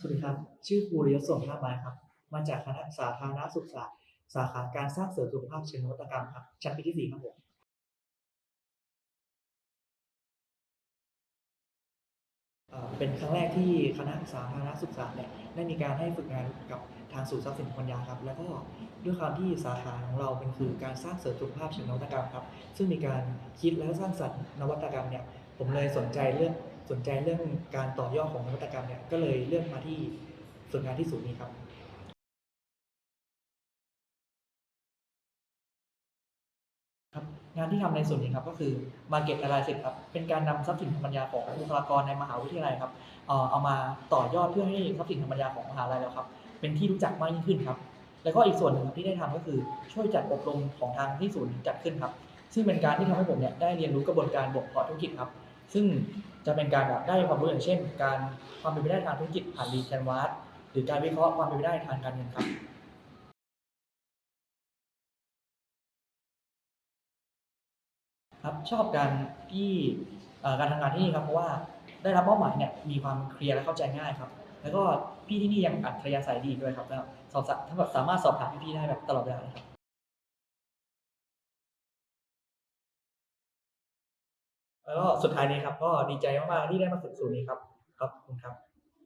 สวัสดีครับ ชื่อภูริยศสมภาพไม้ครับ มาจากคณะสาธารณสุขศาสตร์ สาขาการสร้างเสริมสุขภาพเชิงนวัตกรรมครับ ชั้นปีที่สี่ครับผมเอ่อเป็นครั้งแรกที่คณะสาธารณสุขศาสตร์เนี่ยได้มีการให้ฝึกงานกับทางศูนย์ทรัพย์สินปัญญาครับ แล้วก็ด้วยความที่สาขาของเราเป็นคือการสร้างเสริมสุขภาพเชิงนวัตกรรมครับ ซึ่งมีการคิดและสร้างสรรค์นวัตกรรมเนี่ยผมเลยสนใจเรื่อง สนใจเรื่องการต่อยอดของนวัตกรรมเนี่ยก็เลยเลือกมาที่ฝึกงานที่ศูนย์นี้ครับครับ งานที่ทำในส่วนนี้ครับก็คือ Market Analysis ครับเป็นการนำทรัพย์สินทางปัญญาของบุคลากรในมหาวิทยาลัยครับเออเอามาต่อยอดเพื่อให้ทรัพย์สินทางปัญญาของมหาลัยเราครับ เป็นที่รู้จักมากยิ่งขึ้นครับ แล้วก็อีกส่วนหนึ่งที่ได้ทำก็คือช่วยจัดอบรมของทางที่ศูนย์จัดขึ้นครับ ซึ่งเป็นการที่ทำให้ผมเนี่ยได้เรียนรู้กระบวนการบวกพอธุรกิจครับ ซึ่ง จะเป็นการแบบได้ความรู้อย่างเช่น การความเป็นไปได้ทางธุรกิจผ่านรีแคนวาสหรือการวิเคราะห์ความเป็นไปได้ทางการเงินครับครับชอบการที่การทำงานที่นี่ครับเพราะว่าได้รับมอบหมายเนี่ยมีความเคลียร์และเข้าใจง่ายครับ แล้วก็พี่ที่นี่ยังอัธยาศัยดีด้วยครับแล้วสอบถ้าแบบสามารถสอบถามพี่ๆได้แบบตลอดเวลาเลยครับ แล้วก็สุดท้ายนี้ครับ ก็ดีใจมากๆที่ได้มาฝึกสูตรนี้ครับ ครับคุณครับ